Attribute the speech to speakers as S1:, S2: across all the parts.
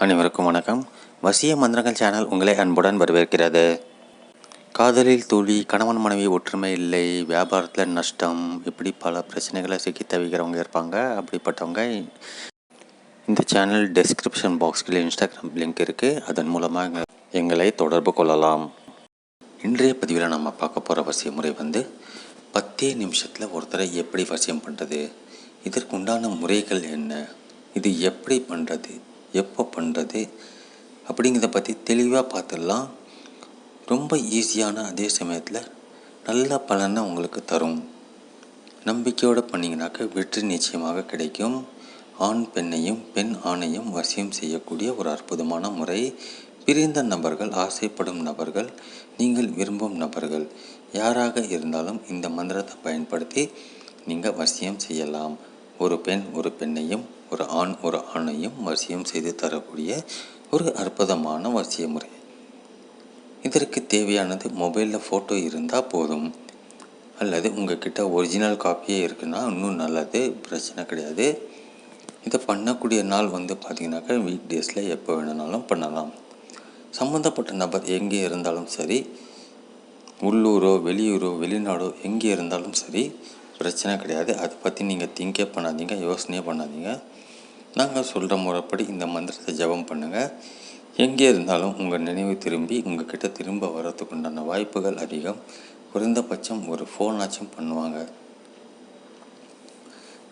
S1: அனைவருக்கும் வணக்கம். வசிய மந்திரங்கள் சேனல் உங்களை அன்புடன் வரவேற்கிறது. காதலில் தோழி கணவன் மனைவி ஒற்றுமை இல்லை வியாபாரத்தில் நஷ்டம் இப்படி பல பிரச்சனைகளை சிக்கி தவிக்கிறவங்க இருப்பாங்க. அப்படிப்பட்டவங்க இந்த சேனல் டெஸ்கிரிப்ஷன் பாக்ஸில் இன்ஸ்டாகிராம் லிங்க் இருக்குது அதன் மூலமாக எங்களை தொடர்பு கொள்ளலாம். இன்றைய பதிவில் நம்ம பார்க்க போகிற வசிய முறை வந்து பத்தே நிமிஷத்தில் ஒருத்தரை எப்படி வசியம் பண்ணுறது இதற்குண்டான முறைகள் என்ன? இது எப்படி பண்ணுறது எப்போ பண்ணுறது அப்படிங்கிறத பற்றி தெளிவாக பார்த்துடலாம். ரொம்ப ஈஸியான அதே சமயத்தில் நல்ல பலனை உங்களுக்கு தரும். நம்பிக்கையோடு பண்ணிங்கனாக்க வெற்றி நிச்சயமாக கிடைக்கும். ஆண் பெண்ணையும் பெண் ஆணையும் வசியம் செய்யக்கூடிய ஒரு அற்புதமான முறை. பிரிந்த நபர்கள் ஆசைப்படும் நபர்கள் நீங்கள் விரும்பும் நபர்கள் யாராக இருந்தாலும் இந்த மந்திரத்தை பயன்படுத்தி நீங்கள் வசியம் செய்யலாம். ஒரு பெண் ஒரு பெண்ணையும் ஒரு ஆண் ஒரு ஆணையும் வசியம் செய்து தரக்கூடிய ஒரு அற்புதமான வசிய முறை. இதற்கு தேவையானது மொபைலில் ஃபோட்டோ இருந்தால் போதும். அல்லது உங்ககிட்ட ஒரிஜினல் காப்பியே இருக்குன்னா இன்னும் நல்லது பிரச்சனை கிடையாது. இதை பண்ணக்கூடிய நாள் வந்து பார்த்தீங்கன்னாக்கா வீக் டேஸில் எப்போ வேணுனாலும் பண்ணலாம். சம்மந்தப்பட்ட நபர் எங்கே இருந்தாலும் சரி உள்ளூரோ வெளியூரோ வெளிநாடோ எங்கே இருந்தாலும் சரி பிரச்சனை கிடையாது. அதை பற்றி நீங்கள் திங்கே பண்ணாதீங்க யோசனையே பண்ணாதீங்க. நாங்கள் சொல்கிற முறைப்படி இந்த மந்திரத்தை ஜெபம் பண்ணுங்கள் எங்கே இருந்தாலும் உங்கள் நினைவு திரும்பி உங்கள் கிட்டே திரும்ப வர்றதுக்கு உண்டான வாய்ப்புகள் அதிகம். குறைந்தபட்சம் ஒரு ஃபோனாச்சும் பண்ணுவாங்க.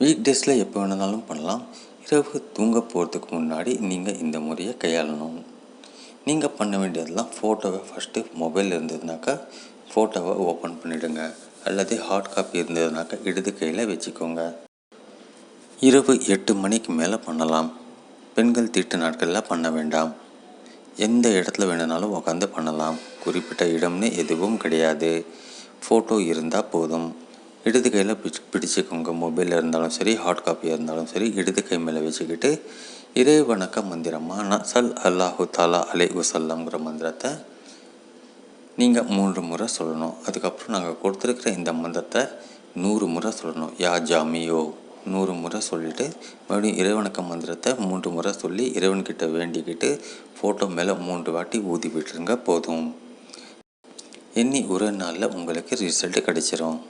S1: வீக் டேஸில் எப்போ வேணுனாலும் பண்ணலாம். இரவு தூங்க போகிறதுக்கு முன்னாடி நீங்கள் இந்த முறையை கையாளணும். நீங்கள் பண்ண வேண்டியதெல்லாம் ஃபோட்டோவை ஃபஸ்ட்டு மொபைல் இருந்ததுனாக்கா ஃபோட்டோவை ஓப்பன் பண்ணிவிடுங்க அல்லது ஹார்ட் காப்பி இருந்ததுனாக்கா இடது கையில் வச்சுக்கோங்க. இரவு எட்டு மணிக்கு மேலே பண்ணலாம். பெண்கள் தீட்டு நாட்களில் பண்ண வேண்டாம். எந்த இடத்துல வேணுனாலும் உட்காந்து பண்ணலாம். குறிப்பிட்ட இடம்னு எதுவும் கிடையாது. ஃபோட்டோ இருந்தால் போதும். இடது கையில் பிடிச்சு பிடிச்சிக்கோங்க. மொபைலில் இருந்தாலும் சரி ஹார்ட் காப்பியாக இருந்தாலும் சரி இடது கை மேலே வச்சுக்கிட்டு இறை வணக்க மந்திரமாக சல் அல்லாஹு தாலா அலை உசல்லாம்ங்கிற மந்திரத்தை நீங்கள் மூன்று முறை சொல்லணும். அதுக்கப்புறம் நாங்கள் கொடுத்துருக்குற இந்த மந்திரத்தை நூறு முறை சொல்லணும். யா ஜாமியோ நூறு முறை சொல்லிவிட்டு மறுபடியும் இறைவணக்க மந்திரத்தை மூன்று முறை சொல்லி இறைவன்கிட்ட வேண்டிக்கிட்டு ஃபோட்டோ மேலே மூன்று வாட்டி ஊதி விட்டுருங்க போதும். எண்ணி ஒரு நாளில் உங்களுக்கு ரிசல்ட் கிடைச்சிரும்.